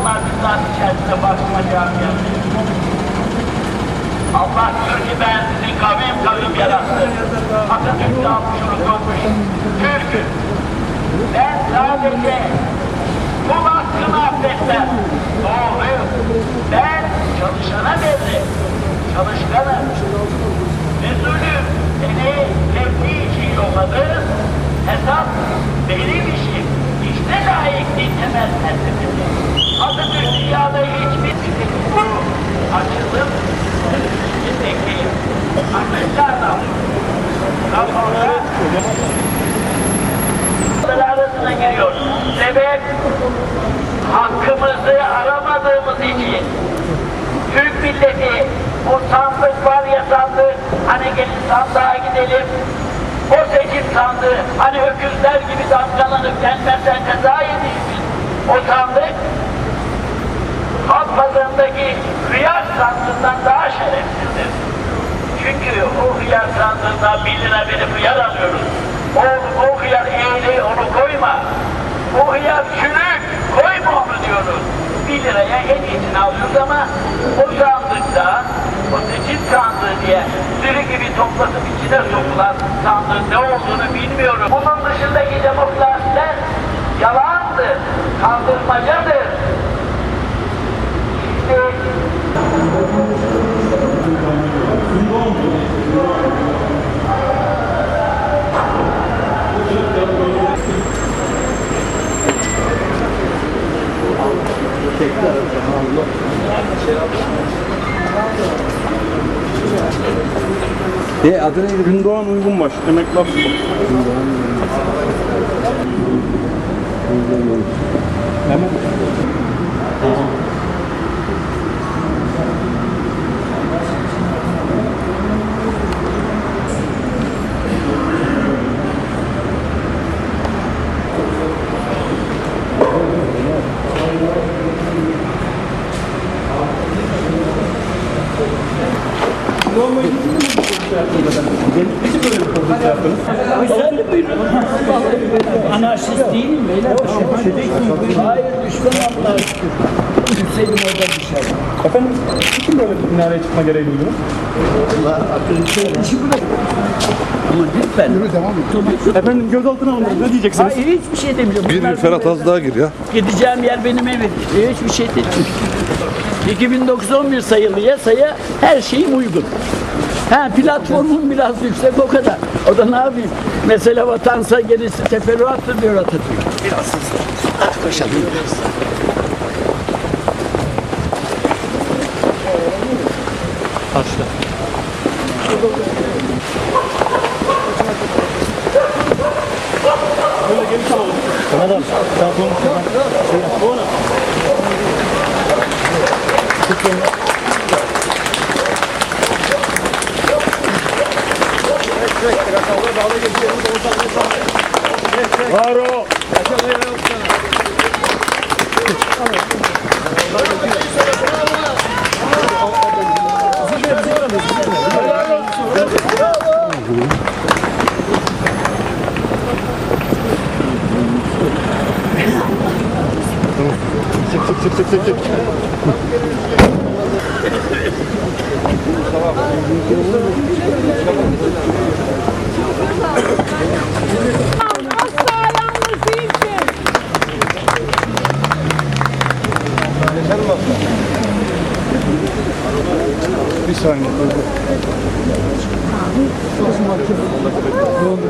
bizler içerisinde basma camiası. Allah diyor ki ben sizi kavim kavim yarattım. Atatürk de almış onu koymuş. Türk'üm. Ben sadece bu hakkını affetmem. Doğru. Ben çalışana veririm. Çalışkanım. Resulüm beni kendi için yolladı. Hesap benim işim. İşte layıklık temel felsefesi. Türk milleti o sandık var ya sandık hani gelin sandığa gidelim o seçim sandığı hani öküzler gibi damgalanıp gelmezsen ceza yediğimiz o sandık halk pazarındaki hıyar sandığından daha şerefsizdir. Çünkü o hıyar sandığından bir lira verip hıyar alıyoruz. O, o hıyar eğri koyma. O hıyar çürük koyma onu diyoruz. Bir liraya en iyisini alıyoruz ama o sandıkta o seçim sandığı diye sürü gibi toplatıp içine sokulan sandığın ne olduğunu bilmiyorum. Bunun dışındaki demokrasiler yalandır, kandırmacadır. İşte De adı neydi? Gündoğan Uygunbaş, emekli asubay. Ay sen de buyurun. Anarşist değilim beyler. Hayır düşman Allah'a şükür. Düşseydim orada düşer. Efendim, kim böyle bir minareye çıkma gereği duydunuz? Ama lütfen. Efendim gözaltına alındınız, ne diyeceksiniz? Hayır hiçbir şey demiyorum. Bir Bunlar bir Ferhat az daha gir ya. Gideceğim yer benim evim. Hiçbir şey değil. 2911 sayılı yasaya her şeyim uygun. Ha platformum biraz yüksek o kadar. O da ne yapayım? Mesela vatansa gerisi teferruattır diyor Atatürk. Biraz hızlı. Hadi koşalım. Karşıda. Böyle geniş alalım. Şey yap. Ona. Tut Var o. Çık çık çık çık çık çık. Asla Bir saniye. Ne oldu?